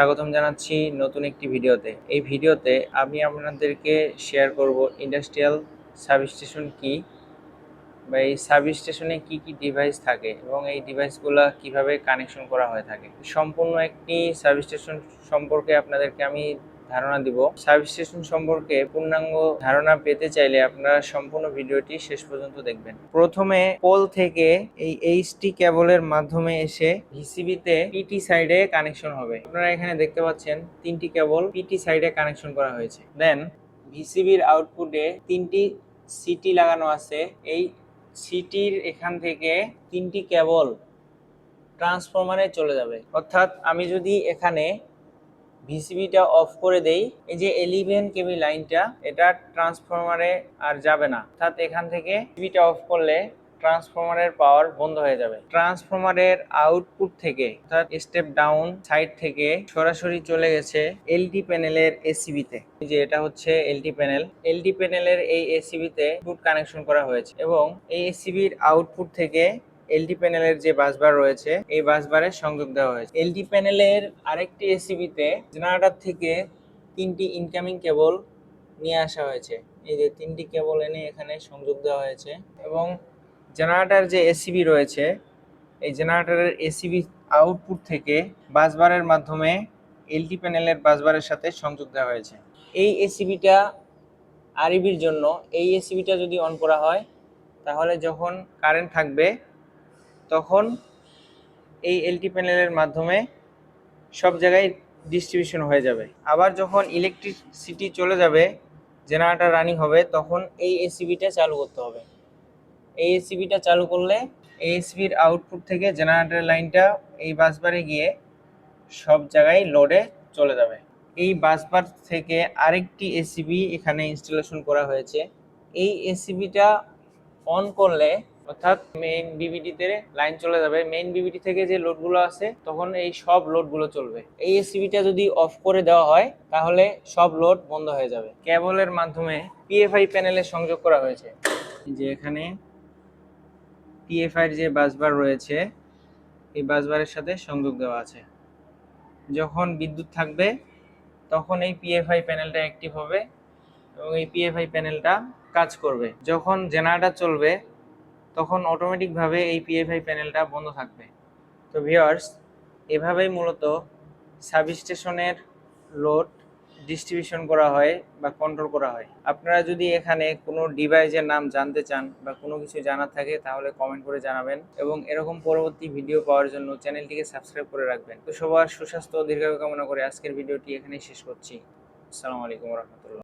স্বাগতম জানাচ্ছি নতুন একটি ভিডিওতে। এই ভিডিওতে আমি আপনাদেরকে শেয়ার করব ইন্ডাস্ট্রিয়াল সাবস্টেশন কি, বা এই সাবস্টেশনে কি কি ডিভাইস থাকে এবং এই ডিভাইসগুলো কীভাবে কানেকশন করা হয়ে থাকে। সম্পূর্ণ একটি সাবস্টেশন সম্পর্কে আপনাদেরকে আমি ধারণা দিব। সাবস্টেশন সম্পর্কে পূর্ণাঙ্গ ধারণা পেতে চাইলে আপনারা সম্পূর্ণ ভিডিওটি শেষ পর্যন্ত দেখবেন। প্রথমে পোল থেকে এই এইচটি কেবলের মাধ্যমে এসে ভিসিবিতে পিটি সাইডে কানেকশন হবে। আপনারা এখানে দেখতে পাচ্ছেন তিনটি কেবল পিটি সাইডে কানেকশন করা হয়েছে। দেন ভিসিবির আউটপুটে তিনটি সিটি লাগানো আছে। এই সিটির এখান থেকে তিনটি কেবল ট্রান্সফরমারে চলে যাবে। অর্থাৎ আমি যদি এখানে ভিসিবিটা অফ করে দেই। এই যে এলিভেন কেবি লাইনটা এটা ট্রান্সফরমারে আর যাবে না। অর্থাৎ এখান থেকে ভিসিবিটা অফ করলে ট্রান্সফরমারের পাওয়ার বন্ধ হয়ে যাবে। ট্রান্সফরমারের আউটপুট থেকে, অর্থাৎ স্টেপ ডাউন সাইড থেকে সরাসরি চলে গেছে এলটি প্যানেলের এসিবিতে যে এটা হচ্ছে এলটি প্যানেল এলটি প্যানেলের এই এসিবিতে ফুট কানেকশন করা হয়েছে এবং এই এসিবির আউটপুট থেকে এলটি প্যানেলের যে বাসবার রয়েছে, এই বাসবারের সংযোগ দেওয়া হয়েছে। এলটি প্যানেলের আরেকটি এসিবিতে জেনারেটর থেকে তিনটি ইনকামিং কেবল নিয়ে আসা হয়েছে। এই যে তিনটি কেবল এনে এখানে সংযোগ দেওয়া হয়েছে এবং জেনারেটর যে এসিবি রয়েছে, এই জেনারেটরের এসিবি আউটপুট থেকে বাসবারের মাধ্যমে এলটি প্যানেলের বাসবারের সাথে সংযোগ দেওয়া হয়েছে। এই এসিবিটা আরইবির জন্য, এই এসিবিটা যদি অন করা হয়, তাহলে যখন কারেন্ট থাকবে তখন এই এলটি প্যানেলের মাধ্যমে সব জায়গায় ডিস্ট্রিবিউশন হয়ে যাবে। আবার যখন ইলেকট্রিসিটি চলে যাবে জেনারেটার রানিং হবে, তখন এই এসিবিটা চালু করতে হবে। এই এসিবিটা চালু করলে এই এসিবির আউটপুট থেকে জেনারেটার লাইনটা এই বাসবারে গিয়ে সব জায়গায় লোডে চলে যাবে। এই বাসবার থেকে আরেকটি এসিবি এখানে ইনস্টলেশন করা হয়েছে। এই এসিবিটা অন করলে অর্থাৎ মেইন বিবিডিতে লাইন চলে যাবে। মেইন বিবিডি থেকে যে লোডগুলো আছে তখন এই সব লোডগুলো চলবে। এই এসিবিটা যদি অফ করে দেওয়া হয়, তাহলে সব লোড বন্ধ হয়ে যাবে। কেবলের মাধ্যমে পিএফআই প্যানেলে সংযোগ করা হয়েছে। যে এখানে পিএফআইয়ের যে বাসবার রয়েছে, এই বাসবারের সাথে সংযোগ দেওয়া আছে। যখন বিদ্যুৎ থাকবে, তখন এই পিএফআই প্যানেলটা অ্যাক্টিভ হবে এবং এই পিএফআই প্যানেলটা কাজ করবে। যখন জেনারেটর চলবে তখন অটোমেটিকভাবে এই পিএফআই প্যানেলটা বন্ধ থাকবে। তো ভিওয়ার্স এভাবেই মূলত সাবস্টেশনের লোড ডিস্ট্রিবিউশন করা হয় বা কন্ট্রোল করা হয়। আপনারা যদি এখানে কোনো ডিভাইসের নাম জানতে চান বা কোনো কিছু জানার থাকে, তাহলে কমেন্ট করে জানাবেন এবং এরকম পরবর্তী ভিডিও পাওয়ার জন্য চ্যানেলটিকে সাবস্ক্রাইব করে রাখবেন। তো সবার সুস্বাস্থ্য দীর্ঘায়ু কামনা করে আজকের ভিডিওটি এখানেই শেষ করছি। আসসালামু আলাইকুম রহমতুল্লাহ।